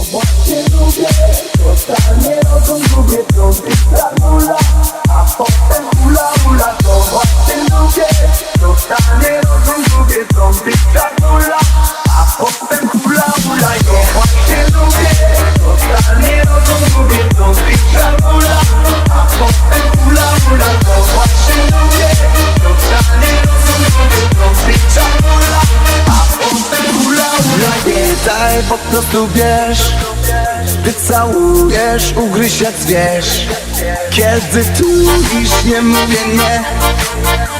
właśnie lubię Totalnie rozum lubię Trąby granula A potem hula hula To właśnie lubię Totalnie rozum lubię Trąby granula Daj po prostu bierz. Gdy całujesz, ugryź jak zwierz. Kiedy tulisz, nie mówię nie.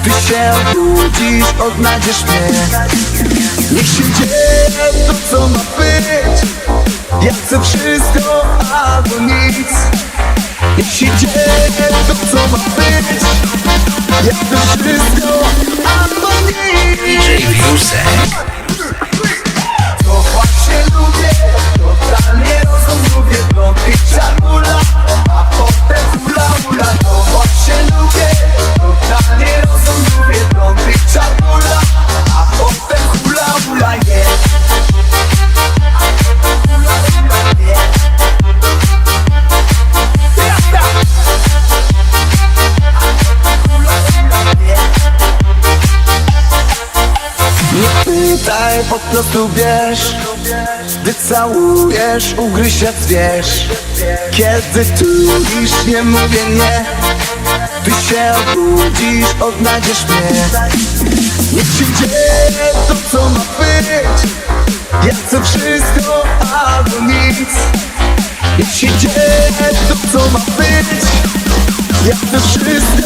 Ty się obudzisz, odnajdziesz mnie. Niech się dzieje to, co ma być. Ja chcę wszystko albo nic. Niech się dzieje to, co ma być. Ja chcę wszystko albo nic. DJ Busek prostu wiesz Gdy całujesz, ugryź jak wiesz Kiedy tulisz, nie mówię nie Ty się obudzisz, odnajdziesz mnie. Niech się dzieje to, co ma być. Ja chcę wszystko albo nic. Niech się dzieje to, co ma być. Ja chcę wszystko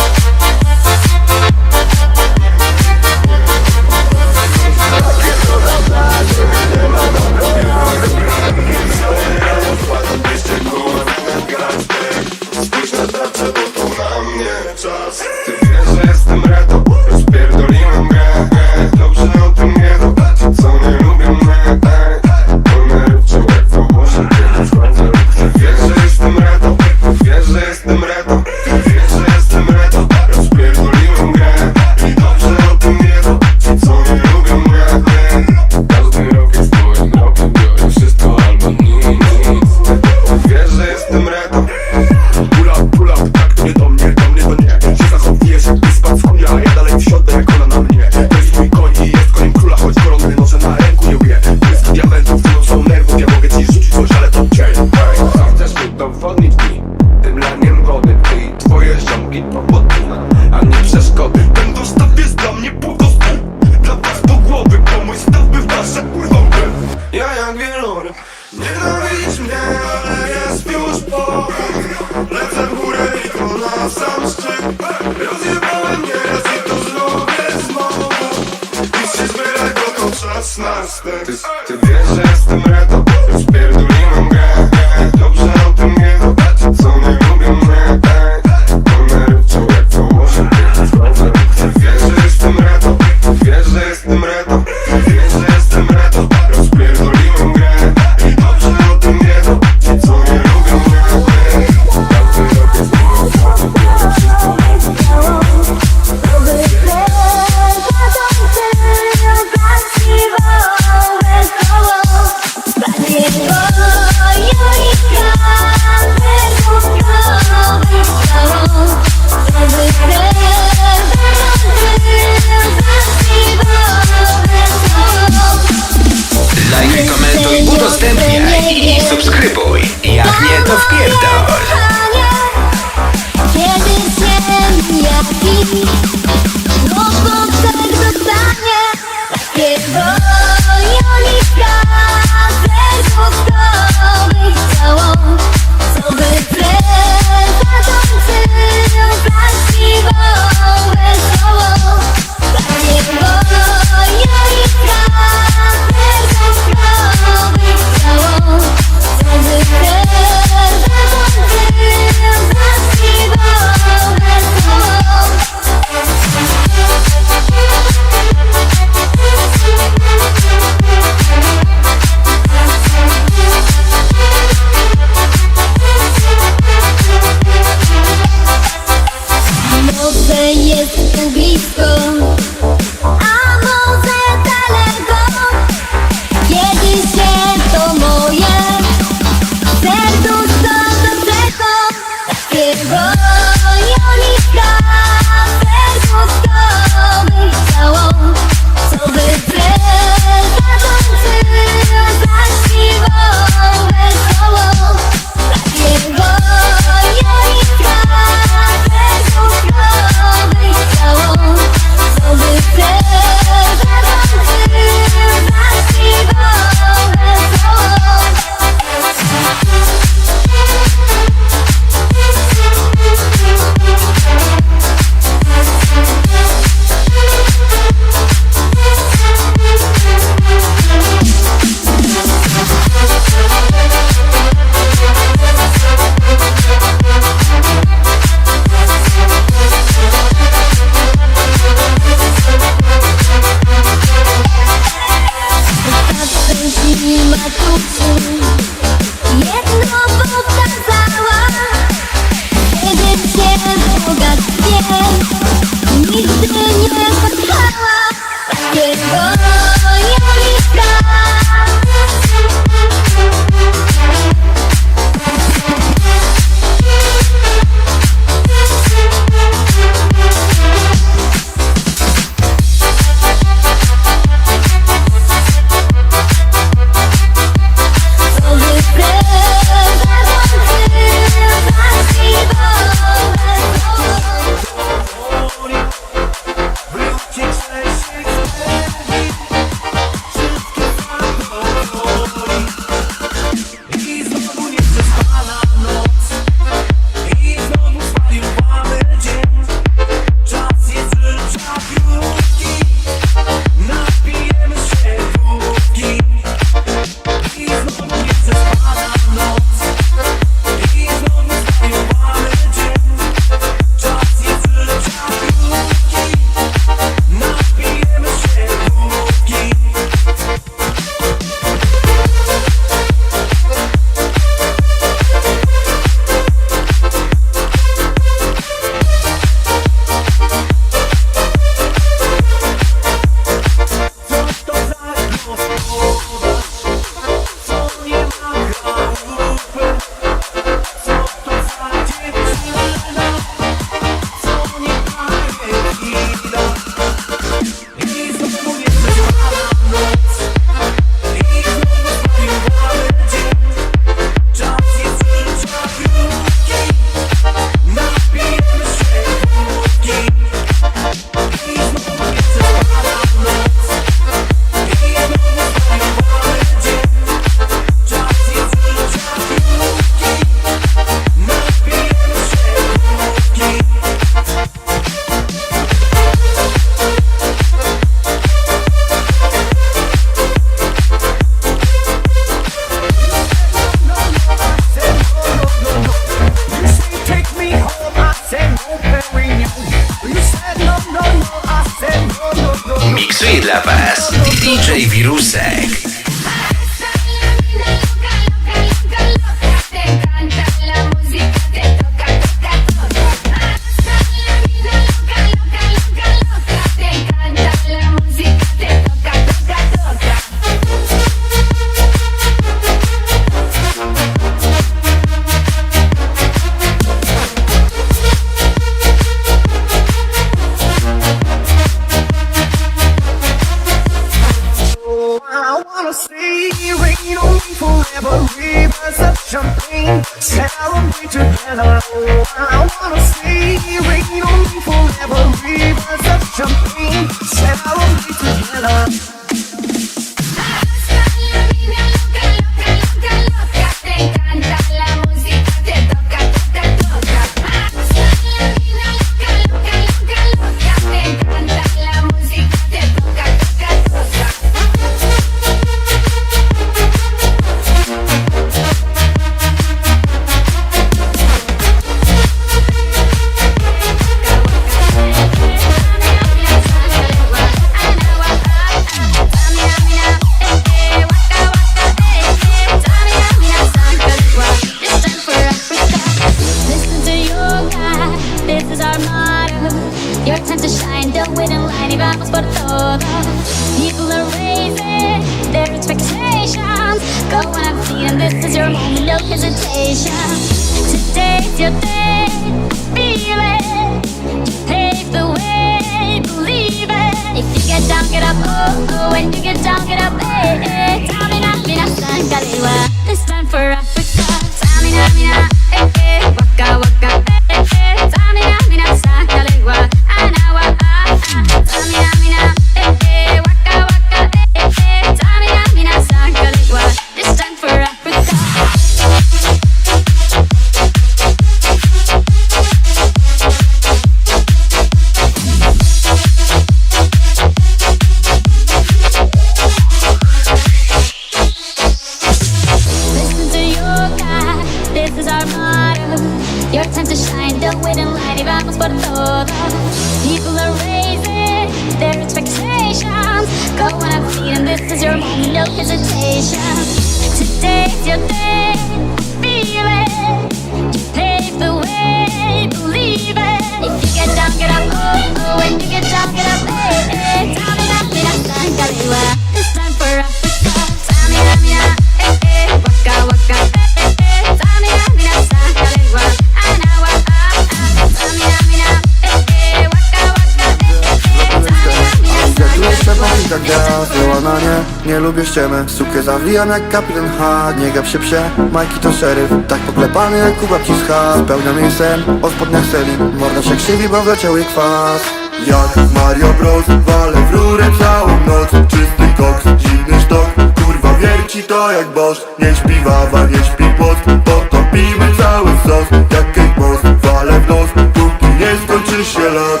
lubię ściemy, sukę zawijam jak kapitan H Nie gap się psie, Majki to szeryf. Tak poklepany jak Kuba Pciska Spełniam jej sen, o spodniach seli. Morda się krzywi, bo wleciał jej kwas. Jak Mario Bros, walę w rurę całą noc. Czysty koks, dziwny sztok. Kurwa wierci to jak boss. Nie śpi wawa, nie śpi płosk Potopimy cały sos. Jak Kate Moss, walę w nos. Póki nie skończy się lot.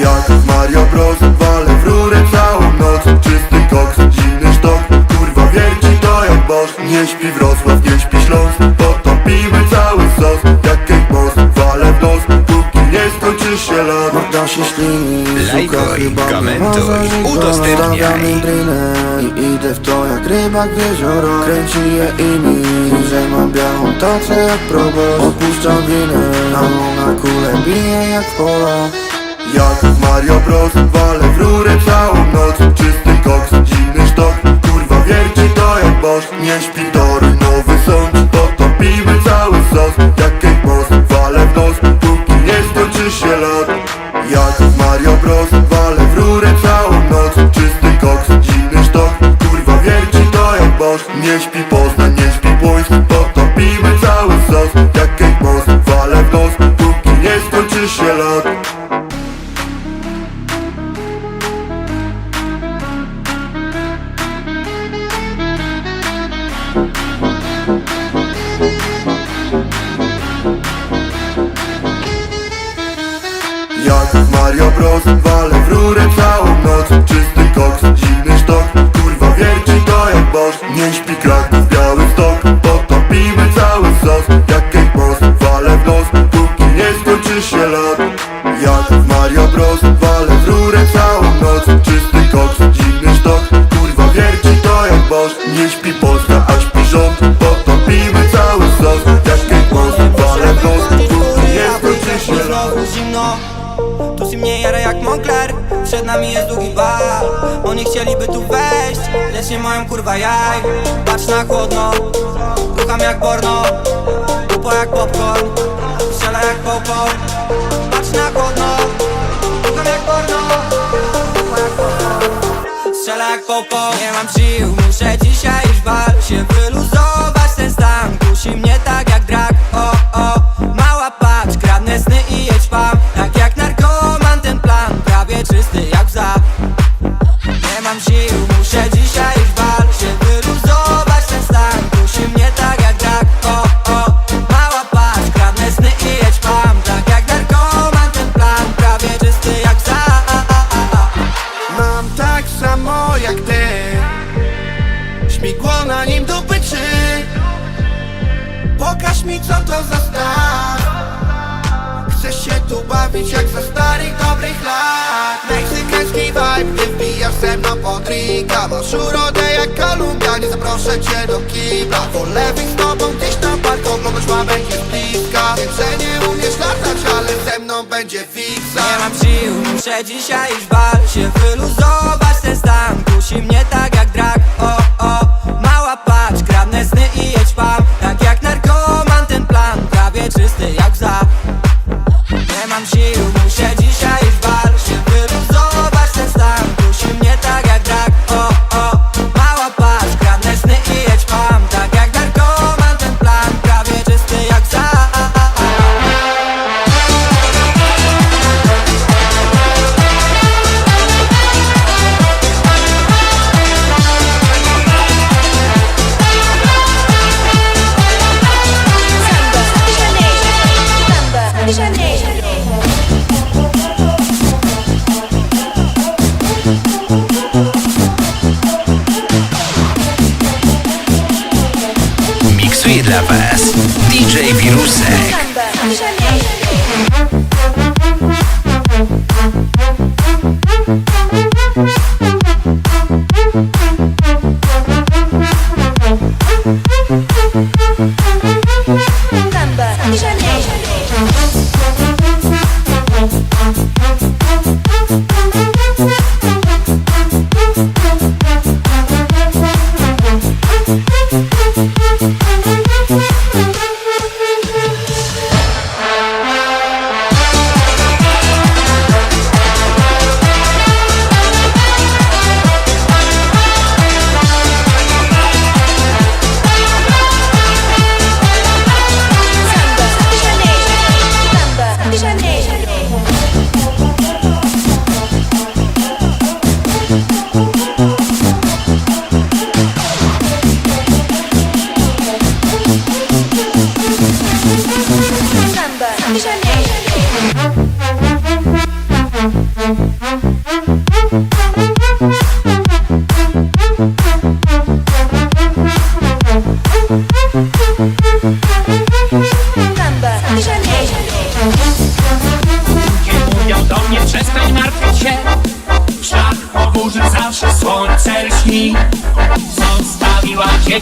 Jak Mario Bros, walę w rurę całą noc. Czysty Nie śpi Wrocław, nie śpi Śląsk Potopimy cały sos Jak Moss, walę w nos Póki nie skończy się lot Morda się ślini, Lajkuj, komentuj, udostępniaj. I idę w to jak rybak w jezioro. Kręci je i mi Że mam białą tacę jak probos Odpuszczam winę A ona kulę bije jak w polo Jak Mario Bros Walę w rurę całą noc. Czysty koks, dziwny sztok boss Nie śpi tory, nowy sąd. Potopimy cały sos. Jak Kate Moss Walę w nos Póki nie skończy się lot. Jak Mario Bros Walę w rurę całą noc. Czysty koks, dziwny sztok. Kurwa wierci to jak boss Nie śpi Poznań, nie śpi Płońsk. Potopimy cały sos. Jak Kate Moss Walę w nos Póki nie skończy się lot kurwa jaj Patrz na chłodno, rucham jak porno Dupo jak popcorn, strzela jak popcorn Patrz na chłodno, rucham jak porno. Dupo jak popcorn Strzela jak popcorn Nie mam sił, muszę dzisiaj iść bal Się wyluzować starych dobrych lat. Meksykański vibe, gdy wbijasz ze mną po drinka Masz urodę jak Kolumbia, nie zaproszę cię do kibla. Wolę wyjść z tobą gdzieś na bo noc ma będzie bliska Wiem, że nie umiesz latać, ale ze mną będzie fiksa Nie mam sił, muszę dzisiaj iść w bal Się wyluzować ten stan. Kusi mnie tak jak drak, o, o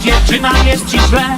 dziewczyna, jest ci źle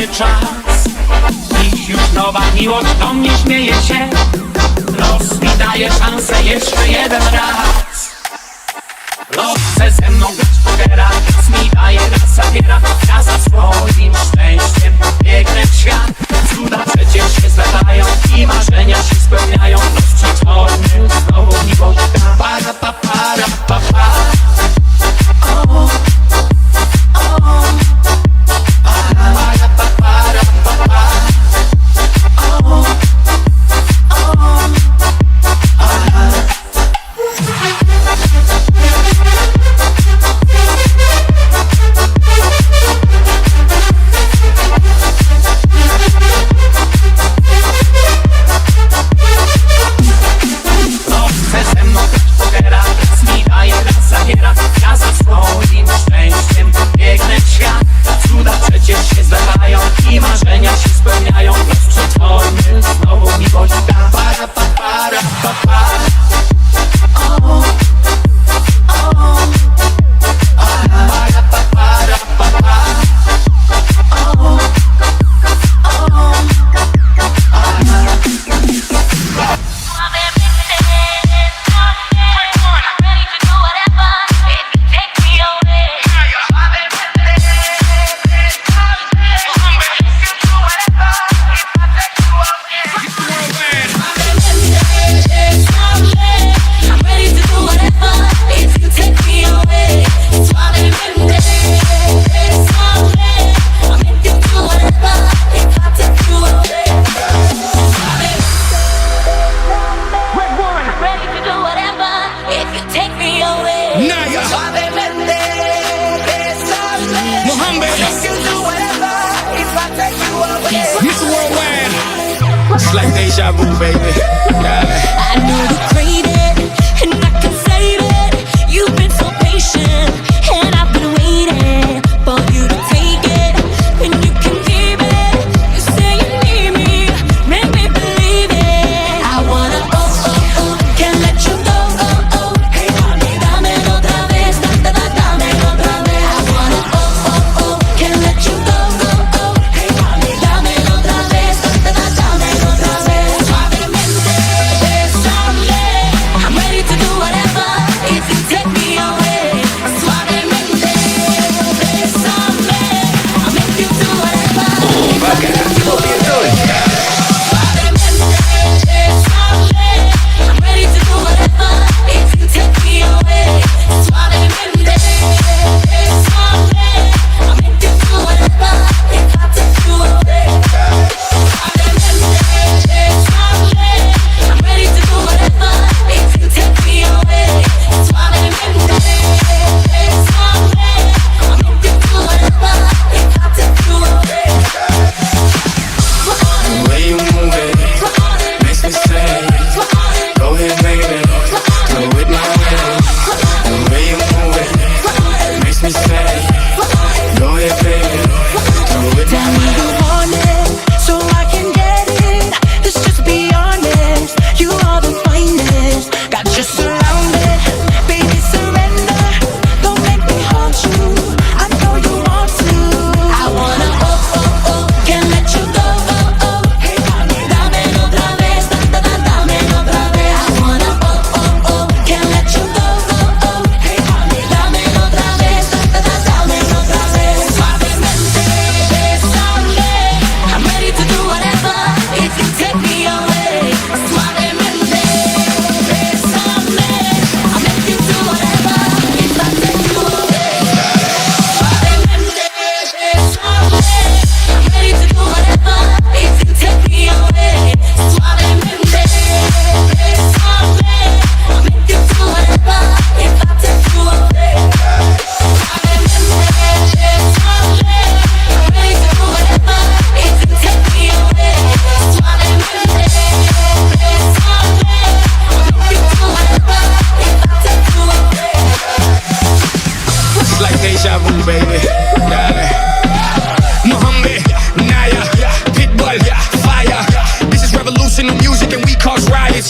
stracony czas. Już nowa miłość do mnie śmieje się. Los mi daje szansę jeszcze jeden raz. Los chce ze mną w pokera Nic mi daje, raz zabiera Ja za swoim szczęściem. Biegnę w świat Cuda przecież się zdarzają I marzenia się spełniają. Los przeczorny znowu miłość. Para pa para pa pa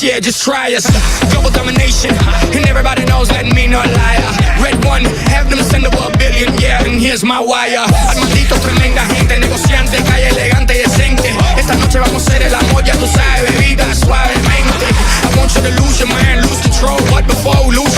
yeah, just try us. Global domination, and everybody knows that me no liar. Red one, have them send over a billion, yeah, and here's my wire. Armadito, tremenda gente, negociante, calle elegante y decente. Esta noche vamos a ser el amor, ya tú sabes, bebida suavemente. I want you to lose your mind, lose control, but before we lose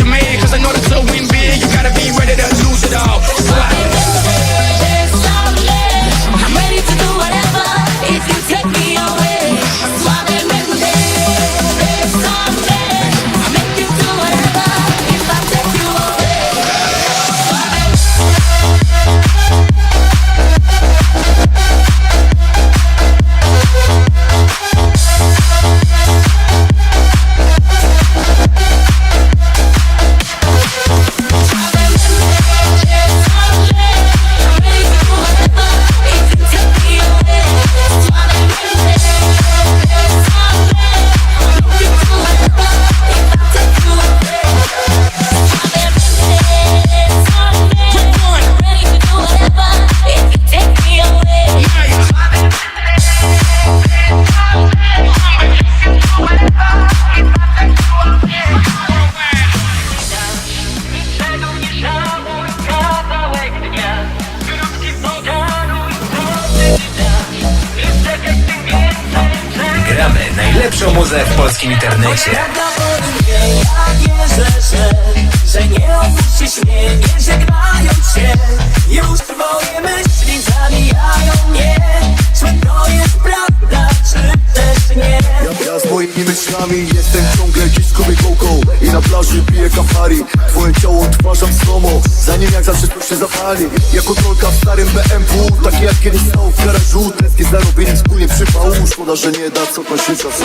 nami Jestem ciągle dziś z kołką I na plaży piję kafari Twoje ciało odtwarzam slomo Zanim jak zawsze tu się zapali. Jako trolka w starym BMW Taki jak kiedyś stał w garażu. Tęsknię za robieniem wspólnie przypału. Szkoda, że nie da co pan się czasu.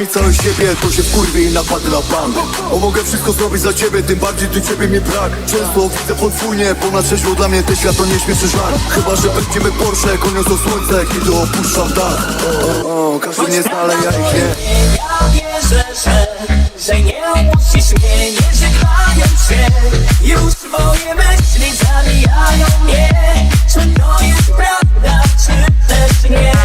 Zamknij całe siebie, to się wkurwie i napadnę na bank. O mogę wszystko zrobić za ciebie, tym bardziej ty ciebie mi brak. Często widzę podwójnie, ponad trzeźwo dla mnie ten świat to nie śmieszy żart. Chyba, że będziemy Porsche, koniosą słońce, kiedy opuszczam dach. O, o, Każdy mnie zna, ale ja ich nie. Ja wierzę, że, nie opuścisz mnie, nie żegnając się Już twoje myśli zabijają mnie. Czy to jest prawda, czy też nie?